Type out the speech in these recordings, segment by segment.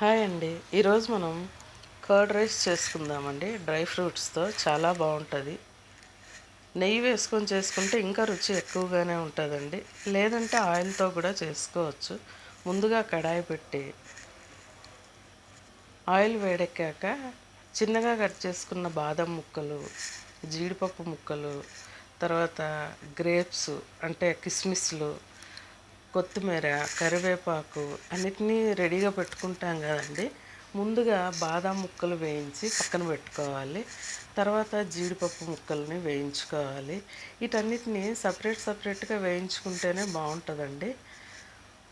Hi అండి. ఈరోజు మనం కర్డ్ రైస్ చేసుకుందామండి. డ్రై ఫ్రూట్స్తో చాలా బాగుంటుంది. నెయ్యి వేసుకొని చేసుకుంటే ఇంకా రుచి ఎక్కువగానే ఉంటుందండి. లేదంటే ఆయిల్తో కూడా చేసుకోవచ్చు. ముందుగా కడాయి పెట్టి ఆయిల్ వేడెక్కాక చిన్నగా కట్ చేసుకున్న బాదం ముక్కలు జీడిపప్పు ముక్కలు తర్వాత గ్రేప్స్ అంటే కిస్మిస్లు కొత్తిమీర కరివేపాకు అన్నిటినీ రెడీగా పెట్టుకుంటాం కదండి. ముందుగా బాదం ముక్కలు వేయించి పక్కన పెట్టుకోవాలి. తర్వాత జీడిపప్పు ముక్కల్ని వేయించుకోవాలి. వీటన్నిటిని సపరేట్ సపరేట్గా వేయించుకుంటేనే బాగుంటుందండి.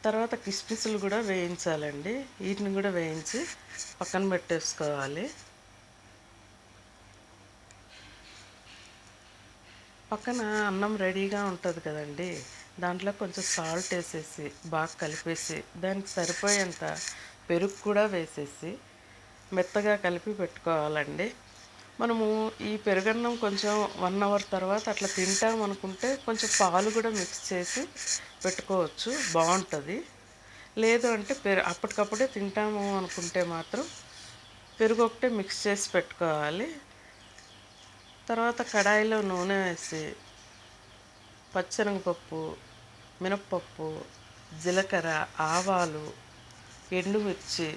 తర్వాత కిస్మిస్లు కూడా వేయించాలండి. వీటిని కూడా వేయించి పక్కన పెట్టేసుకోవాలి. పక్కన అన్నం రెడీగా ఉంటుంది కదండి. దాంట్లో కొంచెం సాల్ట్ వేసేసి బాగా కలిపేసి దానికి సరిపోయేంత పెరుగు కూడా వేసేసి మెత్తగా కలిపి పెట్టుకోవాలండి. మనము ఈ పెరుగన్నం కొంచెం వన్ అవర్ తర్వాత అట్లా తింటాం అనుకుంటే కొంచెం పాలు కూడా మిక్స్ చేసి పెట్టుకోవచ్చు బాగుంటుంది. లేదు అంటే పెరు అప్పటికప్పుడే తింటాము అనుకుంటే మాత్రం పెరుగు ఒకటే మిక్స్ చేసి పెట్టుకోవాలి. తర్వాత కడాయిలో నూనె వేసి పచ్చనగపప్పు మినప్పప్పు జీలకర్ర ఆవాలు ఎండుమిర్చి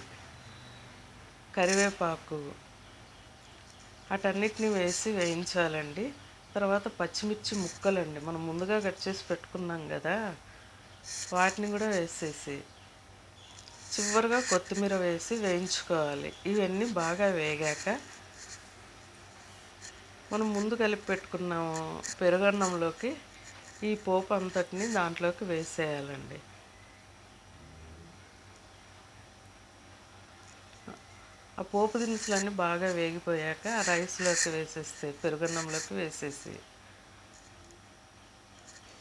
కరివేపాకు వాటన్నిటిని వేసి వేయించాలండి. తర్వాత పచ్చిమిర్చి ముక్కలండి. మనం ముందుగా కట్ చేసి పెట్టుకున్నాం కదా వాటిని కూడా వేసేసి చివరిగా కొత్తిమీర వేసి వేయించుకోవాలి. ఇవన్నీ బాగా వేగాక మనం ముందు కలిపి పెట్టుకున్నాము పెరుగన్నంలోకి ఈ పోపు అంతటిని దాంట్లోకి వేసేయాలండి. ఆ పోపు దినుసులన్నీ బాగా వేగిపోయాక ఆ రైస్లోకి వేసేస్తే పెరుగన్నంలోకి వేసేసి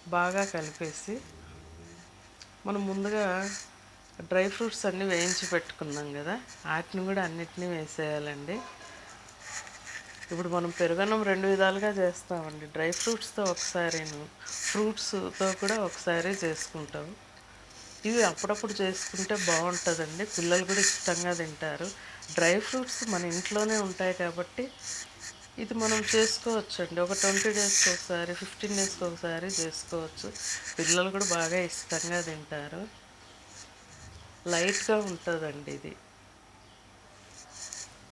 బాగా కలిపేసి మనం ముందుగా డ్రై ఫ్రూట్స్ అన్నీ వేయించి పెట్టుకున్నాం కదా వాటిని కూడా అన్నిటినీ వేసేయాలండి. ఇప్పుడు మనం పెరుగన్నం రెండు విధాలుగా చేస్తామండి. డ్రై ఫ్రూట్స్తో ఒకసారి ఫ్రూట్స్తో కూడా ఒకసారి చేసుకుంటాం. ఇవి అప్పుడప్పుడు చేసుకుంటే బాగుంటుందండి. పిల్లలు కూడా ఇష్టంగా తింటారు. డ్రై ఫ్రూట్స్ మన ఇంట్లోనే ఉంటాయి కాబట్టి ఇది మనం చేసుకోవచ్చండి. ఒక ట్వంటీ డేస్కి ఒకసారి ఫిఫ్టీన్ డేస్కి ఒకసారి చేసుకోవచ్చు. పిల్లలు కూడా బాగా ఇష్టంగా తింటారు. లైట్గా ఉంటుందండి ఇది.